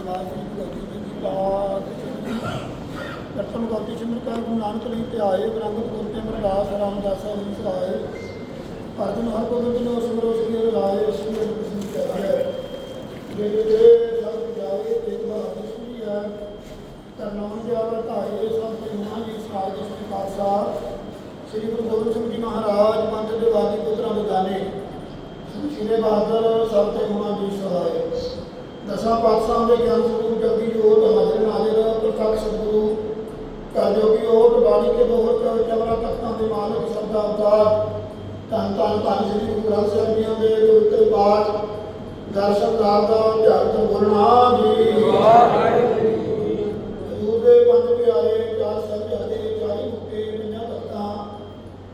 ਜੀ ਕਰਤਨ ਗੋਤੀ ਸਿਮਰਤਾ ਗੁਰੂ ਨਾਨਕ ਲਈ ਧਿਆਏ ਬਰੰਗ ਗੁਰਤੇ ਮਰਦਾਸ ਰਾਮਦਾਸਾ ਜੀ ਸਹਾਏ ਅਰਜਨ ਹਰ ਗੋਬਿੰਦ ਨੂੰ ਸਿਮਰੋ ਸ੍ਰੀ ਰਾਏ ਸ੍ਰੀ ਗੁਰੂ ਜੀ ਜੇ ਜੇ ਸਭ ਜਾਏ ਇੱਕ ਬਾਤ ਸੁਣੀ ਹੈ ਤਰਨਾਮ ਜਾਵ ਧਾਏ ਸਭ ਪਿੰਨਾ ਜੀ ਸਾਜ ਜੀ ਪਾਸਾ ਸ੍ਰੀ ਗੁਰੂ ਗੋਬਿੰਦ ਸਿੰਘ ਜੀ ਮਹਾਰਾਜ, ਪੰਥ ਦੇ ਵਾਦੀ ਪੁੱਤਰਾਂ ਦੇ ਦਾਨੇ, ਸ਼੍ਰੀ ਬਹਾਦਰ ਸਭ ਤੇ ਦਸਾਂ ਪਾਤਸ਼ਾਹਾਂ ਦੇ ਗਿਆਨ ਸਰੂਪ ਜਗਦੀ ਜੋਤ, ਹਾਜ਼ਰ ਨਾਜ਼ਰ ਪ੍ਰਤੱਖ ਸਤਿਗੁਰੂ ਕਰ ਜੋਗੀ ਓਟ ਬਾਣੀ ਕੇ ਬਹੁਤ ਚਵਰਾ ਤਖਤਾਂ ਦੇ ਮਾਲਕ ਸਭ ਦਾ ਅਵਤਾਰ ਧੰਨ ਧੰਨ ਧੰਨ ਸ੍ਰੀ ਗੁਰੂ ਗ੍ਰੰਥ ਸਾਹਿਬ ਜੀ ਦੇ ਪਵਿੱਤਰ ਪਾਠ ਦਰਸ਼ਨ ਦਾਰ ਦਾ ਧਿਆਨ ਤੋਂ ਬੋਲਣਾ ਜੀ। ਹਜ਼ੂਰ ਦੇ ਪੰਜ ਪਿਆਰੇ ਚਾਰ ਸਾਹਿਬਜ਼ਾਦੇ ਚਾਲੀ ਮੁਕਤੇ ਪੰਜਾਂ ਤਖਤਾਂ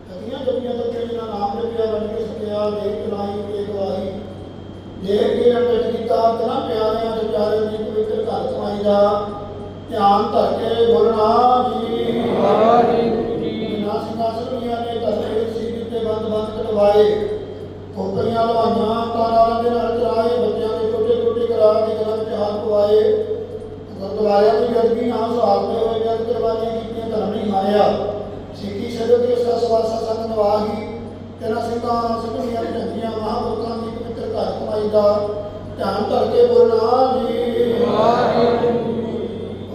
ਕਦੀਆਂ ਜਪੀਆਂ ਤੱਕੇ ਜਿਨ੍ਹਾਂ ਨਾਮ ਦੇ ਪਿਆਰ ਬਣ ਕੇ ਸਕਿਆ ਦੇਖ ਕਲਾਈ ਤੇ ਗਵਾਹੀ ਦੇਖ ਕੇ ਅੰਮ੍ਰਿਤ ਕੀਤਾ ਤਨਾ ਪਿਆਰਿਆਂ ਦੇ ਪਿਆਰੇ ਦੀ ਪਵਿੱਤਰ ਘਰ ਕਮਾਈ ਦਾ ਧਿਆਨ ਧਰ ਕੇ ਬੋਲਣਾ ਜੀ। ਵਾਹਿਗੁਰੂ ਜੀ ਨਾ ਸਿੰਘਾਸਨ ਦੀਆਂ ਨੇ ਧਰਤੇ ਸੀ ਤੇ ਬੰਦ ਬੰਦ ਕਟਵਾਏ ਕੋਪਰੀਆਂ ਲਵਾਈਆਂ, ਤਾਰਾਂ ਦੇ ਨਾਲ ਚਰਾਏ ਬੱਚਿਆਂ ਦੇ ਛੋਟੇ ਛੋਟੇ ਕਰਾ ਕੇ ਗਲਾਂ ਵਿੱਚ ਹੱਥ ਪਵਾਏ। ਗੁਰਦੁਆਰਿਆਂ ਦੀ ਗਰਬੀ ਨਾ ਸਹਾਰਦੇ ਹੋਏ, ਜਦ ਕੁਰਬਾਨੀਆਂ ਕੀਤੀਆਂ ਧਰਮ ਨਹੀਂ ਮਾਰਿਆ। ਸਿੱਖੀ ਸ਼ਬਦ ਦੇ ਸਸ ਸੰਗ ਨਵਾਹੀ ਤੇਰਾ ਸਿੰਘਾਂ ਸਿੰਘੀਆਂ ਝੰਡੀਆਂ ਘਰ ਕਮਾਈ ਦਾ ਧਿਆਨ ਧਰ ਕੇ ਬੋਲਣਾ ਜੀ।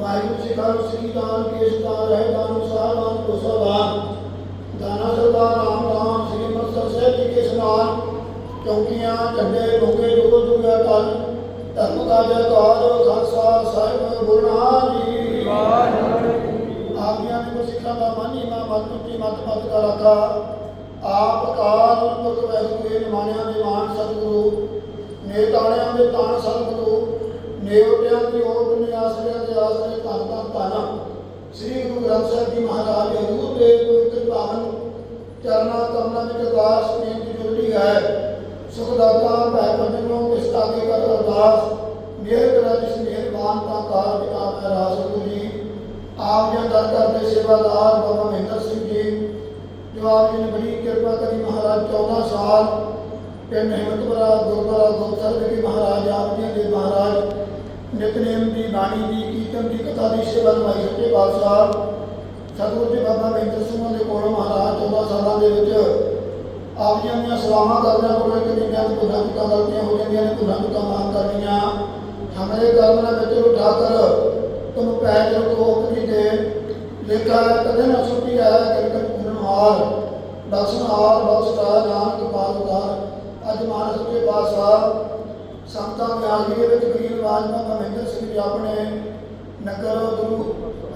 ਵਾਹਿਗੁਰੂ ਜੀ ਕਾ ਸ੍ਰੀ ਦਾਨ ਕੇਸ਼ ਦਾਨ ਰਹਿ ਦਾਨ ਸਾਧਾਨ ਕੁਸਲਦਾਨ ਦਾਨਾ ਸਰਦਾਰ ਨਾਮ ਦਾਨ ਸ੍ਰੀ ਮੁਕਤਸਰ ਸਾਹਿਬ ਜੀ ਕੇ ਸਮਾਨ। ਚੌਂਕੀਆਂ, ਝੰਡੇ ਡੋਂਗੇ ਜੁਗ ਜੁਗ ਅਟਲ ਧਰਮ ਦਾ ਜੈਕਾਰ, ਖਾਲਸਾ ਸਾਹਿਬ, ਬੋਲਣਾ ਜੀ। ਆਗਿਆਂ ਦੇ ਸਿੱਖਾਂ ਦਾ ਮਾਨੀ ਮਾ ਮਤ ਉੱਚੀ ਮਤ ਮਤ ਦਾ ਰੱਖਾ। ਆਪ ਅਕਾਲ ਪੁਰਖ ਵੈਗੁਰੂ ਇਹ ਮਾਨਿਆਂ ਦੇ ਮਾਨ ਸਤਿਗੁਰੂ। ਨੇ ਤਾਣਿਆਂ ਦੇ ਤਾਣ ਸਤਿਗੁਰੂ ਨੇਵਟਿਆਂ ਦੀ ਓਟ ਨੇ ਆਸਰਿਆਂ ਦੇ ਆਸਰੇ ਧੰਨ ਧੰਨ ਧੰਨ। ਸ੍ਰੀ ਗੁਰੂ ਗ੍ਰੰਥ ਸਾਹਿਬ ਜੀ ਮਹਾਰਾਜ ਹਜ਼ੂਰ ਦੇ ਪਵਿੱਤਰ ਭਾਵਨ ਚਰਨਾਂ ਕਮਲਾਂ ਵਿੱਚ ਅਰਦਾਸ ਬੇਨਤੀ ਜੁੜਦੀ ਹੈ ਸੁਖ ਭੈ ਪੰਜਨੋਂ ਕਿਸ ਤਾਗੇ ਕਰ ਅਰਦਾਸ ਮੇਰ ਕਰਾ ਜਿਸ ਮਿਹਰਬਾਨ ਤਾਂ ਕਾਰ ਬਿਨਾ ਮੈਂ ਰਾਸ ਜੀ ਆਪ ਜੀ ਦਰ ਕਰਦੇ ਸੇਵਾਦਾਰ ਬਾਬਾ ਮਹਿੰਦਰ ਸਿੰਘ ਜੀ ਜੋ ਆਪ ਜੀ ਨੇ ਬੜੀ ਕਿਰਪਾ ਕਰੀ ਮਹਾਰਾਜ 14 ਸਾਲ ਪਿੰਡ ਹਿੰਮਤਪੁਰਾ, ਗੁਰਦੁਆਰਾ ਨਿਤਨੇਮ ਦੀ ਬਾਣੀ ਦੀ ਕੀਰਤਨ ਦੀ ਕਥਾ ਦੀ ਸੇਵਾ ਨਿਭਾਈ ਸੱਚੇ ਪਾਤਸ਼ਾਹ ਸਤਿਗੁਰੂ ਜੀ ਬਾਬਾ ਮਹਿੰਦਰ ਸਿੰਘ ਦੇ ਕੋਲ ਮਹਾਰਾਜ 14 ਸਾਲਾਂ ਦੇ ਵਿੱਚ ਆਪ ਜੀ ਦੀਆਂ ਸਲਾਮਾਂ ਕਰਦਿਆਂ ਕੋਲ ਇੱਕ ਦਿਨ ਜਦ ਭੁੱਲਾਂ ਚੁੱਕਾਂ ਗਲਤੀਆਂ ਹੋ ਜਾਂਦੀਆਂ ਨੇ, ਭੁੱਲਾਂ ਚੁੱਕਾਂ ਮਾਫ ਕਰਨੀਆਂ। ਹਮਰੇ ਕਰਮ ਨਾਲ ਵਿੱਚ ਉਠਾ ਕਰ, ਤੁਮ ਪੈਜ ਰਖੋ ਉਪਜੀ ਦੇ ਲੇਖਾ ਕਦੇ ਨਾ ਛੁੱਟੀ ਹੈ ਕਿਰਕਟ ਪੂਰਨ ਹਾਲ ਬਖਸ਼ਣ ਹਾਲ ਬਖਸ਼ਦਾ ਨਾਨਕ ਪਾਲ ਉਦਾਰ ਅੱਜ ਮਹਾਰਾਜ ਸੱਚੇ ਪਾਤਸ਼ਾਹ ਸੰਤਾਂ ਦੇ ਵਿੱਚ ਗਰੀਬ ਰਾਜਮਾ ਮਹਿੰਦਰ ਸਿੰਘ ਜੀ ਆਪਣੇ ਨਗਰ ਗੁਰੂ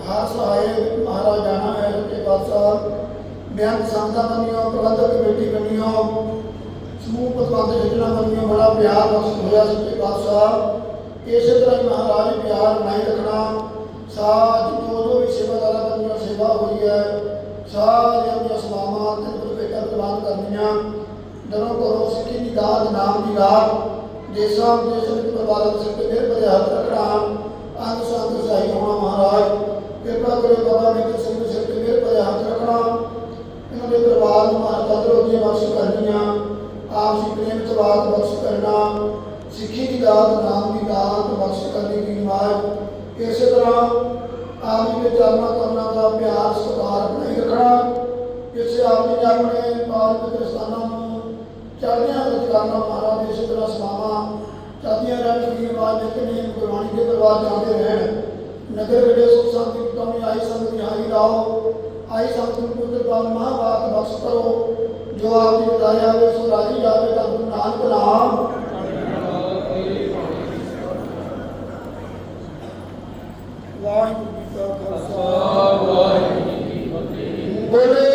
ਹਰ ਸਹਾਏ ਮਹਾਰਾਜ ਜਾਣਾ ਹੈ ਸੱਚੇ ਪਾਤਸ਼ਾਹ ਬਿਆਨ ਸੰਤਾਂ ਬੰਦੀਆਂ ਪ੍ਰਬੰਧਕ ਕਮੇਟੀ ਬਣੀਆਂ ਸਮੂਹ ਪਤਵੰਤ ਜਿਹੜਾ ਬੰਦੀਆਂ ਬੜਾ ਪਿਆਰ ਬਖਸ਼ ਹੋਇਆ ਸੱਚੇ ਪਾਤਸ਼ਾਹ ਇਸੇ ਤਰ੍ਹਾਂ ਹੀ ਮਹਾਰਾਜ ਪਿਆਰ ਬਣਾਈ ਰੱਖਣਾ ਸਾਜ ਜੋ ਜੋ ਵੀ ਸੇਵਾਦਾਰਾਂ ਬੰਦੀਆਂ ਸੇਵਾ ਹੋਈ ਹੈ, ਸਾਰਿਆਂ ਦੀਆਂ ਸਲਾਮਾਂ ਤੇ ਬੇਟਾ ਪ੍ਰਵਾਨ ਕਰਨੀਆਂ। ਦਰੋਂ ਕਰੋ ਸਿੱਖੀ ਦੀ ਦਾਤ, ਨਾਮ ਦੀ ਰਾਤ ਦੇਸਾਂ ਵਿਦੇਸਾਂ ਵਿੱਚ ਪਰਿਵਾਰਾਂ ਦੇ ਸਿਰ ਤੇ ਮਿਹਰ ਹੱਥ ਰੱਖਣਾ ਅੰਗ ਸੰਗ ਸਹਾਈ ਹੋਣਾ ਮਹਾਰਾਜ। ਕਿਰਪਾ ਕਰੋ ਬਾਬਾ ਮੇਰ ਸਿੰਘ ਦੇ ਸਿਰ ਤੇ ਮਿਹਰ ਹੱਥ ਰੱਖਣਾ। ਇਹਨਾਂ ਦੇ ਪਰਿਵਾਰ ਨੂੰ ਮਾਨ ਤੰਦਰੁਸਤੀ ਬਖਸ਼ ਕਰਨੀਆਂ। ਆਪ ਜੀ ਪ੍ਰੇਮ ਤਵਾਦ ਬਖਸ਼ ਕਰਨਾ। ਸਿੱਖੀ ਦੀ ਦਾਤ, ਨਾਮ ਦੀ ਦਾਤ ਬਖਸ਼ ਕਰਨੀ ਦੀ ਨਿਮਾਜ਼ ਇਸੇ ਤਰ੍ਹਾਂ ਆਪ ਜੀ ਦੇ ਚਰਨਾਂ ਕਰਨਾ ਦਾ ਪਿਆਰ ਸਤਿਕਾਰ ਬਣਾਈ ਰੱਖਣਾ। ਇਸੇ ਆਪ ਜੀ ਆਪਣੇ ਪਾਲ ਪਵਿੱਤਰ ਸਥਾਨਾਂ ਨੂੰ ਚੜ੍ਹਦਿਆਂ ਵਿੱਚ ਕਰਨਾ ਮਹਾਰਾਜ ਇਸੇ ਤਰ੍ਹਾਂ ਸਲਾਮਾਂ ਚਾਦੀਆਂ ਰਹਿਣ ਦੀ ਆਵਾਜ਼ ਦੇ ਕੇ ਨਿਯਮ ਗੁਰਬਾਣੀ ਦੇ ਦਰਬਾਰ ਜਾਂਦੇ ਰਹਿਣ ਨਗਰ ਵਿੜੇ ਸੁਖ ਸ਼ਾਂਤੀ ਕਮੀ ਆਈ ਸੰਗਤ ਨਿਹਾਈ ਲਾਓ ਆਈ ਸੰਗਤ ਨੂੰ ਪੁੱਤਰ ਪਾਲ ਮਹਾਬਾਤ ਬਖਸ਼ ਕਰੋ ਜੋ ਆਪ ਦੀ ਬਤਾਇਆ ਵੇ ਸੋ ਰਾਜੀ ਜਾਵੇ ਤਾਂ ਗੁਰੂ ਨਾਨਕ ਨਾਮ ਵਾਹਿਗੁਰੂ ਜੀ ਕਾ ਖਾਲਸਾ ਵਾਹਿਗੁਰੂ ਜੀ ਕੀ ਫਤਿਹ ਬੋਲੇ